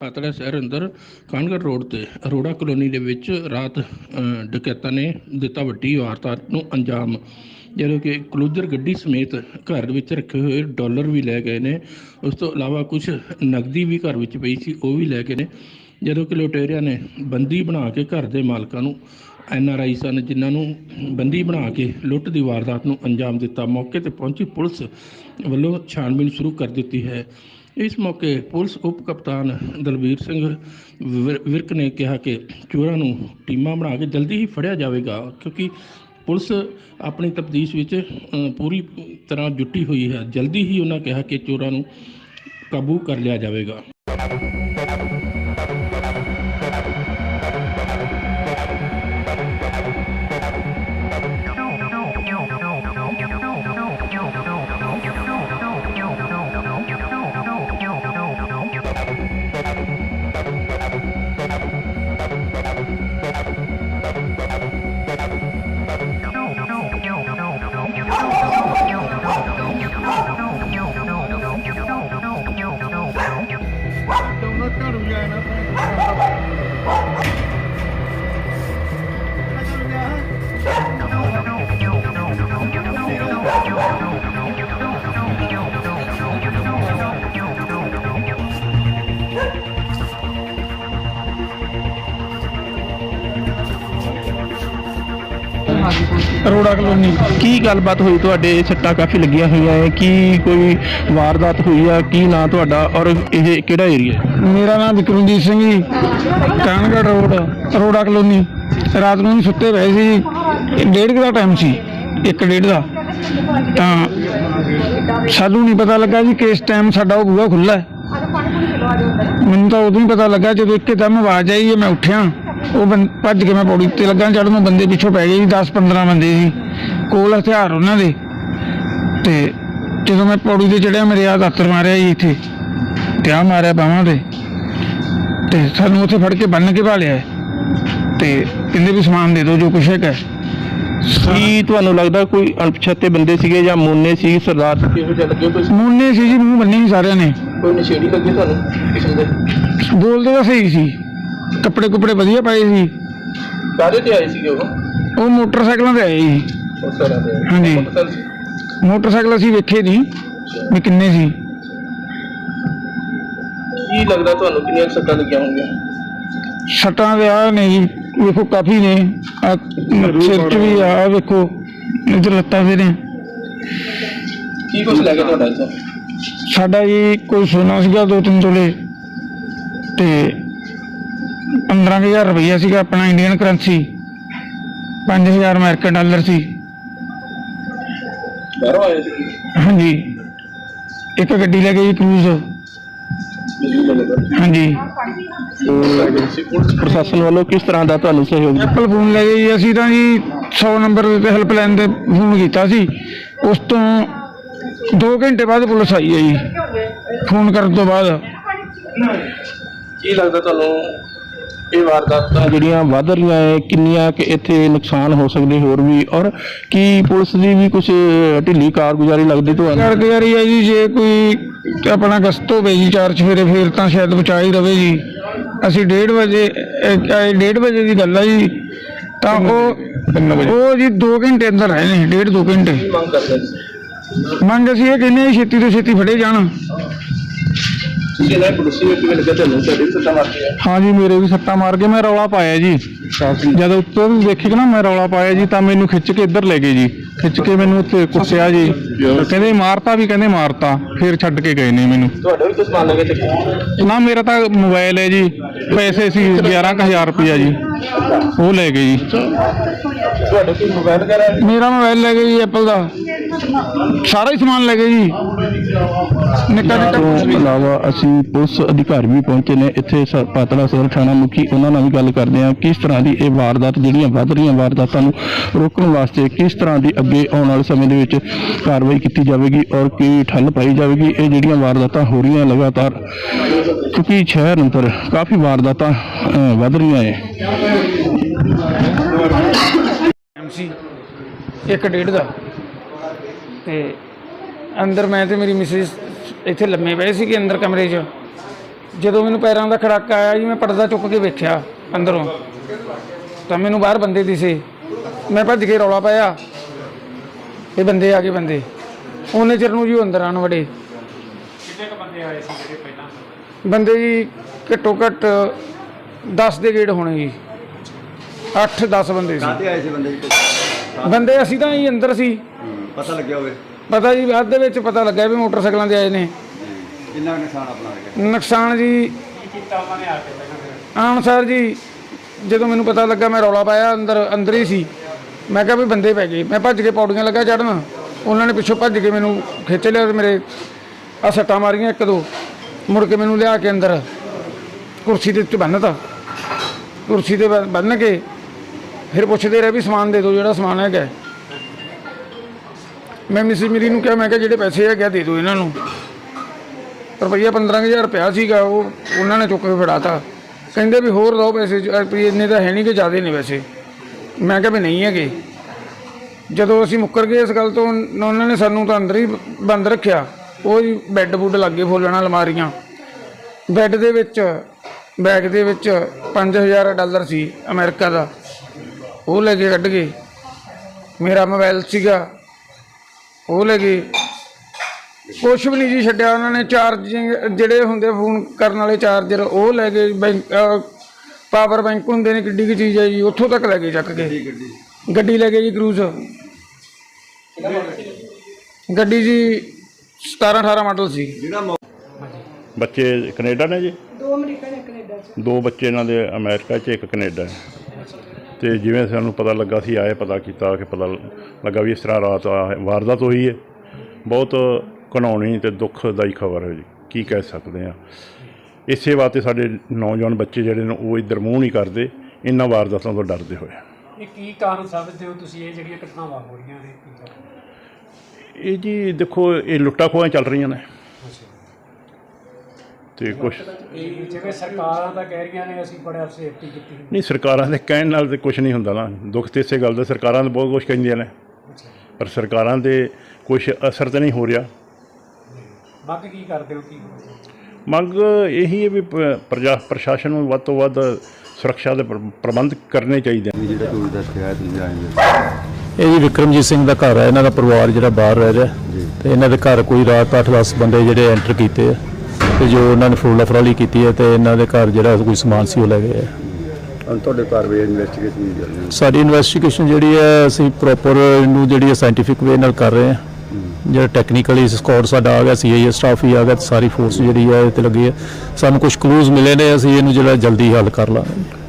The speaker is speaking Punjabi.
ਪਾਤੜਾ ਸ਼ਹਿਰ ਅੰਦਰ ਕਾਨਗੜ ਰੋਡ ਤੇ ਅਰੋੜਾ ਕਲੋਨੀ ਦੇ ਵਿੱਚ ਰਾਤ ਡਕੈਤਾਂ ਨੇ ਦਿੱਤਾ ਵੱਡੀ ਵਾਰਦਾਤ ਨੂੰ ਅੰਜਾਮ ਜਦੋਂ ਕਿ ਕਲੂਜਰ ਗੱਡੀ ਸਮੇਤ ਘਰ ਦੇ ਵਿੱਚ ਰੱਖੇ ਹੋਏ ਡਾਲਰ ਵੀ ਲੈ ਗਏ ਨੇ। ਉਸ ਤੋਂ ਇਲਾਵਾ ਕੁਝ ਨਕਦੀ ਵੀ ਘਰ ਵਿੱਚ ਪਈ ਸੀ, ਉਹ ਵੀ ਲੈ ਗਏ ਨੇ। ਜਦੋਂ ਕਿ ਲੁਟੇਰਿਆਂ ਨੇ ਬੰਦੀ ਬਣਾ ਕੇ ਘਰ ਦੇ ਮਾਲਕਾਂ ਨੂੰ ਐਨ ਆਰ ਆਈ ਸਨ, ਜਿਨ੍ਹਾਂ ਨੂੰ ਬੰਦੀ ਬਣਾ ਕੇ ਲੁੱਟ ਦੀ ਵਾਰਦਾਤ ਨੂੰ ਅੰਜਾਮ ਦਿੱਤਾ। ਮੌਕੇ ਤੇ ਪਹੁੰਚੀ ਪੁਲਿਸ ਵੱਲੋਂ ਛਾਣਬੀਨ ਸ਼ੁਰੂ ਕਰ ਦਿੱਤੀ ਹੈ। ਇਸ ਮੌਕੇ ਪੁਲਿਸ ਉਪ ਕਪਤਾਨ ਦਲਬੀਰ ਸਿੰਘ ਵਿਰ- ਵਿਰਕ ਨੇ ਕਿਹਾ ਕਿ ਚੋਰਾਂ ਨੂੰ ਟੀਮਾਂ ਬਣਾ ਕੇ ਜਲਦੀ ਹੀ ਫੜਿਆ ਜਾਵੇਗਾ, ਕਿਉਂਕਿ ਪੁਲਿਸ ਆਪਣੀ ਤਫਤੀਸ਼ ਵਿੱਚ ਪੂਰੀ ਤਰ੍ਹਾਂ ਜੁਟੀ ਹੋਈ ਹੈ। ਜਲਦੀ ਹੀ ਉਹਨਾਂ ਕਿਹਾ ਕਿ ਚੋਰਾਂ ਨੂੰ ਕਾਬੂ ਕਰ ਲਿਆ ਜਾਵੇਗਾ। not a Arora colony. ਕੀ ਗੱਲਬਾਤ ਹੋਈ? ਤੁਹਾਡੇ ਸੱਟਾਂ ਕਾਫੀ ਲੱਗੀਆਂ ਹੋਈਆਂ ਹੈ ਕੀ ਕੋਈ ਵਾਰਦਾਤ ਹੋਈ ਆ? ਕੀ ਨਾਂ ਤੁਹਾਡਾ? ਔਰ ਇਹ ਕਿਹੜਾ ਏਰੀਆ ਮੇਰਾ ਨਾਮ ਵਿਕਰਮਜੀਤ ਸਿੰਘ ਜੀ। Kangarh road, Arora colony. ਰਾਤ ਨੂੰ ਅਸੀਂ ਸੁੱਤੇ ਪਏ ਸੀ ਡੇਢ ਕੁ ਦਾ ਟਾਈਮ ਸੀ। ਇੱਕ ਡੇਢ ਦਾ। ਤਾਂ ਸਾਨੂੰ ਨਹੀਂ ਪਤਾ ਲੱਗਾ ਜੀ ਕਿਸ ਟਾਈਮ ਸਾਡਾ ਉਹ ਬੂਹਾ ਖੁੱਲਾ ਹੈ। ਮੈਨੂੰ ਤਾਂ ਉਦੋਂ ਹੀ ਪਤਾ ਲੱਗਾ ਜਦੋਂ ਇੱਕਦਮ ਆਵਾਜ਼ ਆਈ ਮੈਂ ਉੱਠਿਆ। ਉਹ ਬੰ- ਭੱਜ ਕੇ ਮੈਂ ਪੌੜੀ ਤੇ ਲੱਗਾ ਚੜ੍ਹਨ ਨੂੰ ਬੰਦੇ ਪਿੱਛੋਂ ਪੈ ਗਏ ਜੀ 10 15 ਬੰਦੇ ਸੀ। ਕੋਲ ਹਥਿਆਰ ਉਹਨਾਂ ਦੇ। ਤੇ ਜਦੋਂ ਮੈਂ ਪੌੜੀ ਤੇ ਚੜਿਆ ਮੇਰੇ ਆ ਦਾਤਰ ਮਾਰਿਆ ਜੀ ਇੱਥੇ। ਤੇ ਆ ਮਾਰਿਆ ਬਾਹਾਂ ਤੇ। ਤੇ ਸਾਨੂੰ ਉੱਥੇ ਫੜ ਕੇ ਬੰਨ ਕੇ ਭਾਲਿਆ। ਤੇ ਕਹਿੰਦੇ ਵੀ ਸਮਾਨ ਦੇ ਦਿਓ ਜੋ ਕੁਛ ਹੈਗਾ। ਕੀ ਤੁਹਾਨੂੰ ਲੱਗਦਾ ਕੋਈ ਅਣਪਛਾਤੇ ਬੰਦੇ ਸੀਗੇ ਜਾਂ ਮੋਨੇ ਸੀ ਸਰਦਾਰ ਕਿਹੋ ਜਿਹਾ ਲੱਗੇ ਕੋਈ? ਮੂਨੇ ਸੀ ਜੀ ਮੂੰਹ ਬੰਨੇ ਸੀ ਸਾਰਿਆਂ ਨੇ। ਕੋਈ ਨਸ਼ੇੜੀ ਲੱਗੇ ਤੁਹਾਨੂੰ ਕਿਸਮ ਦੇ? ਬੋਲਦੇ ਤਾਂ ਸਹੀ ਸੀ। ਕੱਪੜੇ ਕੁਪੜੇ ਵਧੀਆ ਪਾਏ ਸੀ। ਕਾਹਦੇ ਤੇ ਆਏ ਸੀਗੇ ਉਹ? ਉਹ ਮੋਟਰਸਾਈਕਲਾਂ ਤੇ ਆਏ ਸੀ। ਉਸ ਤਰ੍ਹਾਂ ਦੇ ਹਾਂਜੀ। ਮੋਟਰਸਾਈਕਲ ਅਸੀਂ ਵੇਖੇ ਨਹੀਂ ਵੀ ਕਿੰਨੇ ਸੀ। ਕੀ ਲੱਗਦਾ ਤੁਹਾਨੂੰ ਕਿੰਨੀਆਂ ਕੁ ਸੱਟਾਂ ਲੱਗੀਆਂ ਹੋਣਗੀਆਂ? ਸੱਟਾਂ ਦੇ ਆ ਨੇ ਜੀ ਵੇਖੋ ਕਾਫੀ ਨੇ। ਆ ਸਿਰ ਚ ਵੀ ਆ ਵੇਖੋ ਇਧਰ ਲੱਤਾਂ ਦੇ ਨੇ। ਕੀ ਕੁਝ ਲੈ ਗਿਆ ਤੁਹਾਡਾ ਇੱਥੋਂ? ਸਾਡਾ ਜੀ ਕੋਈ ਸੋਨਾ ਸੀਗਾ ਦੋ ਤਿੰਨ ਤੋਲੇ। ਤੇ 15000 ਰੁਪਈਆ ਸੀਗਾ ਆਪਣਾ ਇੰਡੀਅਨ ਕਰੰਸੀ 5000 ਅਮਰੀਕਨ ਡਾਲਰ ਸੀ। ਬਾਹਰੋਂ ਆਏ ਸੀ? ਹਾਂਜੀ। ਇੱਕ ਗੱਡੀ ਲੈ ਗਏ ਜੀ ਕਰੂਜ਼ ਹਾਂਜੀ। ਪੁਲਿਸ ਪ੍ਰਸ਼ਾਸਨ ਵੱਲੋਂ ਕਿਸ ਤਰ੍ਹਾਂ ਦਾ ਤੁਹਾਨੂੰ ਸਹਿਯੋਗ ਦਿੱਤਾ? ਐਪਲ ਫੋਨ ਲੈ ਗਏ ਜੀ ਅਸੀਂ ਤਾਂ ਜੀ 100 ਨੰਬਰ ਤੇ ਹੈਲਪਲਾਈਨ ਤੇ ਫੋਨ ਕੀਤਾ ਸੀ। ਉਸ ਤੋਂ 2 ਘੰਟੇ ਬਾਅਦ ਪੁਲਿਸ ਆਈ ਹੈ ਜੀ। ਫੋਨ ਕਰਨ ਤੋਂ ਬਾਅਦ। ਕੀ ਲੱਗਦਾ ਤੁਹਾਨੂੰ ਇਹ ਵਾਰਦਾਤਾਂ ਜਿਹੜੀਆਂ ਵੱਧ ਰਹੀਆਂ ਹੈ ਕਿੰਨੀਆਂ ਕਿ ਇੱਥੇ ਨੁਕਸਾਨ ਹੋ ਸਕਦੇ ਹੋਰ ਵੀ ਔਰ ਕੀ ਪੁਲਿਸ ਦੀ ਵੀ ਕੁਝ ਢਿੱਲੀ ਕਾਰਗੁਜ਼ਾਰੀ ਲੱਗਦੀ ਤੁਹਾਨੂੰ? ਕਾਰਗੁਜ਼ਾਰੀ ਹੈ ਜੀ ਜੇ ਕੋਈ ਆਪਣਾ ਗਸਤ ਹੋਵੇ ਜੀ ਚਾਰ ਚਫੇਰੇ ਫੇਰ ਤਾਂ ਸ਼ਾਇਦ ਬਚਾ ਹੀ ਰਵੇ ਜੀ। ਅਸੀਂ 1:30 ਵਜੇ 1:30 ਵਜੇ ਦੀ ਗੱਲ ਹੈ ਜੀ। ਤਾਂ ਉਹ ਉਹ ਜੀ 2 ਘੰਟੇ ਅੰਦਰ ਰਹੇ ਨੇ ਡੇਢ 2 ਘੰਟੇ। ਮੰਗ ਕਰਦੇ ਮੰਗ ਅਸੀਂ ਇਹ ਕਹਿੰਦੇ ਛੇਤੀ ਤੋਂ ਛੇਤੀ ਫੜੇ ਜਾਣ। ਤੁਸੀਂ ਨਾ ਪੁਲਿਸ ਨੂੰ ਕਿਵੇਂ ਲੱਗਾ ਤੁਹਾਨੂੰ ਤੁਹਾਡੇ ਵੀ ਸੱਟਾਂ ਮਾਰਦੀ ਹੈ ਹਾਂ ਜੀ ਮੇਰੇ ਵੀ ਸੱਟਾਂ ਮਾਰ ਕੇ ਮੈਂ ਰੌਲਾ ਪਾਇਆ ਜੀ। ਜਦ ਉੱਤੋਂ ਵੀ ਦੇਖੇ ਕਿ ਨਾ ਮੈਂ ਰੌਲਾ ਪਾਇਆ ਜੀ ਤਾਂ ਮੈਨੂੰ ਖਿੱਚ ਕੇ ਇੱਧਰ ਲੈ ਗਏ ਜੀ। ਖਿੱਚ ਕੇ ਮੈਨੂੰ ਉੱਥੇ ਕੁੱਟਿਆ ਜੀ। ਕਹਿੰਦੇ ਮਾਰਤਾ ਵੀ ਕਹਿੰਦੇ ਮਾਰਤਾ। ਫਿਰ ਛੱਡ ਕੇ ਗਏ ਨੇ ਮੈਨੂੰ। ਤੁਹਾਡਾ ਵੀ ਕੁਝ ਸਮਾਨ ਲੱਗੇ ਤੇ ਨਾ ਮੇਰਾ ਤਾਂ ਮੋਬਾਈਲ ਹੈ ਜੀ। ਪੈਸੇ ਸੀ 11000 ਰੁਪਇਆ ਜੀ। ਉਹ ਲੈ ਗਏ ਜੀ। ਤੁਹਾਡੇ ਕੋਈ ਮੋਬਾਈਲ ਹੈ? ਮੇਰਾ ਮੋਬਾਈਲ ਲੈ ਗਏ ਜੀ ਐਪਲ ਦਾ। ਸਾਰਾ ਹੀ ਸਮਾਨ ਲੈ ਗਏ ਜੀ। ਨਿੱਕਾ ਨਿੱਕਾ ਤੋਂ ਇਲਾਵਾ ਅਸੀਂ ਪੁਲਿਸ ਅਧਿਕਾਰੀ ਵੀ ਪਹੁੰਚੇ ਨੇ। ਇੱਥੇ ਸ- ਪਾਤੜਾ ਸਦਰ ਥਾਣਾ ਮੁਖੀ ਉਹਨਾਂ ਨਾਲ ਵੀ ਗੱਲ ਕਰਦੇ ਹਾਂ। ਕਿਸ ਤਰ੍ਹਾਂ ਦੀ ਇਹ ਵਾਰਦਾਤ ਜਿਹੜੀਆਂ ਵੱਧ ਰਹੀਆਂ ਵਾਰਦਾਤਾਂ ਨੂੰ ਰੋਕਣ ਵਾਸਤੇ ਕਿਸ ਤਰ੍ਹਾਂ ਦੀ ਅੱਗੇ ਆਉਣ ਵਾਲੇ ਸਮੇਂ ਦੇ ਵਿੱਚ ਕਾਰਵਾਈ ਕੀਤੀ ਜਾਵੇਗੀ ਔਰ ਕੀ ਠੱਲ ਪਾਈ ਜਾਵੇਗੀ? ਇਹ ਜਿਹੜੀਆਂ ਵਾਰਦਾਤਾਂ ਹੋ ਰਹੀਆਂ ਲਗਾਤਾਰ ਕਿਉਂਕਿ ਸ਼ਹਿਰ ਅੰਦਰ ਕਾਫੀ ਵਾਰਦਾਤਾਂ ਅ, ਵੱਧ ਰਹੀਆਂ ਹੈ ਇੱਕ ਡੇਢ ਦਾ। ਤੇ ਅੰਦਰ ਮੈਂ ਤੇ ਮੇਰੀ ਮਿਸਿਸ ਇੱਥੇ ਲੰਮੇ ਪਏ ਸੀ ਕਿ ਅੰਦਰ ਕਮਰੇ 'ਚ। ਜਦੋਂ ਮੈਨੂੰ ਪੈਰਾਂ ਦਾ ਖੜਾਕਾ ਆਇਆ ਜੀ ਮੈਂ ਪਰਦਾ ਚੁੱਕ ਕੇ ਵੇਖਿਆ ਅੰਦਰੋਂ। ਤਾਂ ਮੈਨੂੰ ਬਾਹਰ ਬੰਦੇ ਦਿਸੇ। ਮੈਂ ਭੱਜ ਕੇ ਰੌਲਾ ਪਾਇਆ। ਇਹ ਬੰਦੇ ਆ ਗਏ ਬੰਦੇ। ਉਹਨੇ ਚਿਰ ਨੂੰ ਜੀ ਉਹ ਅੰਦਰ ਆਣ ਵੜੇ। ਕਿੰਨੇ ਕ ਬੰਦੇ ਆਏ ਸੀ ਜਿਹੜੇ ਪਹਿਲਾਂ? ਬੰਦੇ ਜੀ ਘੱਟੋ ਘੱਟ 10 ਦੇ ਗੇੜ ਹੋਣੇ ਜੀ। 8 10 ਬੰਦੇ ਸੀ। ਕਾਹਤੇ ਆਏ ਸੀ ਬੰਦੇ ਜੀ? ਬੰਦੇ ਅਸੀਂ ਤਾਂ ਹੀ ਅੰਦਰ ਸੀ। ਪਤਾ ਲੱਗਿਆ ਹੋਵੇ? ਪਤਾ ਜੀ ਬਾਅਦ ਦੇ ਵਿੱਚ ਪਤਾ ਲੱਗਿਆ ਵੀ ਮੋਟਰਸਾਈਕਲਾਂ ਤੇ ਆਏ ਨੇ। ਕਿੰਨਾ ਕੁ ਨੁਕਸਾਨ ਆਪਣਾ ਲੱਗਿਆ? ਨੁਕਸਾਨ ਜੀ ਆਣ ਸਰ ਜੀ ਜਦੋਂ ਮੈਨੂੰ ਪਤਾ ਲੱਗਾ ਮੈਂ ਰੌਲਾ ਪਾਇਆ ਅੰਦਰ ਅੰਦਰ ਹੀ ਸੀ। ਮੈਂ ਕਿਹਾ ਵੀ ਬੰਦੇ ਪੈ ਗਏ। ਮੈਂ ਭੱਜ ਕੇ ਪੌੜੀਆਂ ਲੱਗਾ ਚੜਨ ਉਹਨਾਂ ਨੇ ਪਿੱਛੋਂ ਭੱਜ ਕੇ ਮੈਨੂੰ ਖਿੱਚ ਲਿਆ ਤੇ ਮੇਰੇ ਆ ਸੱਟਾਂ ਮਾਰੀਆਂ ਇੱਕ ਦੋ। ਮੁੜ ਕੇ ਮੈਨੂੰ ਲਿਆ ਕੇ ਅੰਦਰ। ਕੁਰਸੀ ਦੇ ਉੱਤੇ ਬੰਨਤਾ। ਕੁਰਸੀ ਤੇ ਬੰਨ ਕੇ ਫਿਰ ਪੁੱਛਦੇ ਰਹੇ ਵੀ ਸਮਾਨ ਦੇ ਦਿਓ ਜਿਹੜਾ ਸਮਾਨ ਹੈਗਾ। ਮੈਂ ਮਿਸ ਮੇਰੀ ਨੂੰ ਕਿਹਾ, ਮੈਂ ਕਿਹਾ ਜਿਹੜੇ ਪੈਸੇ ਹੈਗੇ ਆ ਦੇ ਦਿਓ ਇਹਨਾਂ ਨੂੰ। ਰੁਪਈਆ 15000 ਰੁਪਇਆ ਸੀਗਾ, ਉਹ ਉਹਨਾਂ ਨੇ ਚੁੱਕ ਕੇ ਫੜਾਤਾ। ਕਹਿੰਦੇ ਵੀ ਹੋਰ ਦੋ ਪੈਸੇ ਰੁਪਈਏ ਇੰਨੇ ਤਾਂ ਹੈ ਨਹੀਂ ਕਿ ਜ਼ਿਆਦੇ ਨੇ ਵੈਸੇ। ਮੈਂ ਕਿਹਾ ਵੀ ਨਹੀਂ ਹੈਗੇ। ਜਦੋਂ ਅਸੀਂ ਮੁੱਕਰ ਗਏ ਇਸ ਗੱਲ ਤੋਂ ਉਹਨਾਂ ਨੇ ਸਾਨੂੰ ਤਾਂ ਅੰਦਰ ਹੀ ਬੰਦ ਰੱਖਿਆ। ਉਹ ਜੀ ਬੈੱਡ ਬੁੱਡ ਲੱਗੇ ਫੋਲਣਾ ਅਲਮਾਰੀਆਂ। ਬੈੱਡ ਦੇ ਵਿੱਚ, ਬੈਗ ਦੇ ਵਿੱਚ 5000 ਡਾਲਰ ਸੀ ਅਮਰੀਕਾ ਦਾ। ਉਹ ਲੈ ਕੇ ਕੱਢ ਗਏ। ਮੇਰਾ ਮੋਬਾਈਲ ਸੀਗਾ। ਉਹ ਲੈ ਗਏ। ਕੁਛ ਵੀ ਨਹੀਂ ਜੀ ਛੱਡਿਆ ਉਹਨਾਂ ਨੇ। ਚਾਰਜਿੰਗ ਜਿਹੜੇ ਹੁੰਦੇ ਫੋਨ ਕਰਨ ਵਾਲੇ ਚਾਰਜਰ ਉਹ ਲੈ ਗਏ। ਬੈਂਕ ਪਾਵਰ ਬੈਂਕ ਹੁੰਦੇ ਨੇ ਕਿੱਡੀ ਕੀ ਚੀਜ਼ ਹੈ ਜੀ ਉੱਥੋਂ ਤੱਕ ਲੈ ਗਏ ਚੱਕ ਕੇ। ਗੱਡੀ ਲੈ ਗਏ ਜੀ ਕਰੂਜ਼। ਗੱਡੀ ਜੀ 17 18 ਮਾਡਲ ਸੀ। ਬੱਚੇ ਕੈਨੇਡਾ ਨੇ ਜੀ? ਦੋ ਅਮਰੀਕਾ ਨੇ ਕੈਨੇਡਾ ਚ। ਦੋ ਬੱਚੇ ਇਹਨਾਂ ਦੇ ਅਮਰੀਕਾ 'ਚ ਇੱਕ ਕੈਨੇਡਾ ਹੈ ਤੇ ਜਿਵੇਂ ਸਾਨੂੰ ਪਤਾ ਲੱਗਾ ਸੀ ਆਏ ਪਤਾ ਕੀਤਾ ਕਿ ਪਤਾ ਲੱਗਾ ਵੀ ਇਸ ਤਰ੍ਹਾਂ ਰਾਤ ਆ ਵਾਰਦਾਤ ਹੋਈ ਹੈ ਬਹੁਤ ਘਿਨਾਉਣੀ ਤੇ ਦੁੱਖਦਾਈ ਖਬਰ ਹੈ ਜੀ ਕੀ ਕਹਿ ਸਕਦੇ ਆ ਇਸੇ ਵਾਸਤੇ ਸਾਡੇ ਨੌਜਵਾਨ ਬੱਚੇ ਜਿਹੜੇ ਨੇ ਉਹ ਇੱਧਰ ਮੂੰਹ ਨਹੀਂ ਕਰਦੇ ਇਹਨਾਂ ਵਾਰਦਾਤਾਂ ਤੋਂ ਡਰਦੇ ਹੋਏ। ਇਹ ਕੀ ਕਾਰਨ ਸਮਝਦੇ ਹੋ ਤੁਸੀਂ ਇਹ ਜਿਹੜੀਆਂ ਘਟਨਾਵਾਂ ਹੋ ਰਹੀਆਂ ਨੇ? ਇਹ ਜੀ ਦੇਖੋ ਇਹ ਲੁੱਟਾਂ ਖੋਹਾਂ ਚੱਲ ਰਹੀਆਂ ਨੇ। ਤੇ ਕੁਝ ਇਹ ਜਿਵੇਂ ਸਰਕਾਰਾਂ ਤਾਂ ਕਹਿ ਰਹੀਆਂ ਨੇ ਅਸੀਂ ਬੜਾ ਸੇਫਟੀ ਕੀਤੀ ਨਹੀਂ ਸਰਕਾਰਾਂ ਦੇ ਕਹਿਣ ਨਾਲ ਤੇ ਕੁਝ ਨਹੀਂ ਹੁੰਦਾ ਨਾ। ਦੁੱਖ ਤੇ ਇਸੇ ਗੱਲ ਦਾ ਸਰਕਾਰਾਂ ਤਾਂ ਬਹੁਤ ਕੁਝ ਕਹਿੰਦੀਆਂ ਨੇ। ਪਰ ਸਰਕਾਰਾਂ ਦੇ ਕੁਝ ਅਸਰ ਤਾਂ ਨਹੀਂ ਹੋ ਰਿਹਾ। ਮੰਗ ਕੀ ਕਰਦੇ ਹੋ ਕੀ ਮੰਗ ਇਹੀ ਹੈ ਵੀ ਪ੍ਰਜਾ ਪ੍ਰਸ਼ਾਸਨ ਨੂੰ ਵੱਧ ਤੋਂ ਵੱਧ ਸੁਰੱਖਿਆ ਦੇ ਪ੍ਰ- ਪ੍ਰਬੰਧ ਕਰਨੇ ਚਾਹੀਦੇ ਨੇ। ਜਿਹੜਾ ਕੋਈ ਦਾ ਸ਼ਿਕਾਇਤ ਨਹੀਂ ਆਏਗੀ ਇਹ ਜੀ ਵਿਕਰਮਜੀਤ ਸਿੰਘ ਦਾ ਘਰ ਹੈ ਇਹਨਾਂ ਦਾ ਪਰਿਵਾਰ ਜਿਹੜਾ ਬਾਹਰ ਰਹਿ ਰਿਹਾ ਤੇ ਇਹਨਾਂ ਦੇ ਘਰ ਕੋਈ ਰਾਤ 8-10 ਬੰਦੇ ਜਿਹੜੇ ਐਂਟਰ ਕੀਤੇ ਆ। ਤੇ ਜੋ ਉਹਨਾਂ ਨੇ ਫਰੋਲਾ ਫਰੋਲੀ ਕੀਤੀ ਹੈ ਤੇ ਇਹਨਾਂ ਦੇ ਘਰ ਜਿਹੜਾ ਕੋਈ ਸਮਾਨ ਸੀ ਉਹ ਲੈ ਗਏ ਆ ਹੁਣ ਤੁਹਾਡੇ ਕਾਰਵਾਈ ਇਨਵੈਸਟੀਗੇਸ਼ਨ ਦੀ ਚੱਲ ਰਹੀ। ਹੈ ਸਾਡੀ ਇਨਵੈਸਟੀਗੇਸ਼ਨ ਜਿਹੜੀ ਹੈ ਅਸੀਂ ਪ੍ਰੋਪਰ ਇਹਨੂੰ ਜਿਹੜੀ ਹੈ ਸਾਇੰਟੀਫਿਕ ਵੇ ਨਾਲ ਕਰ ਰਹੇ ਹਾਂ। ਜਿਹੜਾ ਟੈਕਨੀਕਲੀ ਸਕਾਡ ਸਾਡਾ ਆ ਗਿਆ ਸੀਆਈਏ ਸਟਾਫ ਵੀ ਆ ਗਿਆ ਤੇ ਸਾਰੀ ਫੋਰਸ ਜਿਹੜੀ ਹੈ ਇਹ ਤੇ ਲੱਗੀ ਹੈ। ਸਾਨੂੰ ਕੁਝ ਕਲੂਜ਼ ਮਿਲੇ ਨੇ ਅਸੀਂ ਇਹਨੂੰ ਜਿਹੜਾ ਜਲਦੀ ਹੱਲ ਕਰ ਲਾਂਗੇ।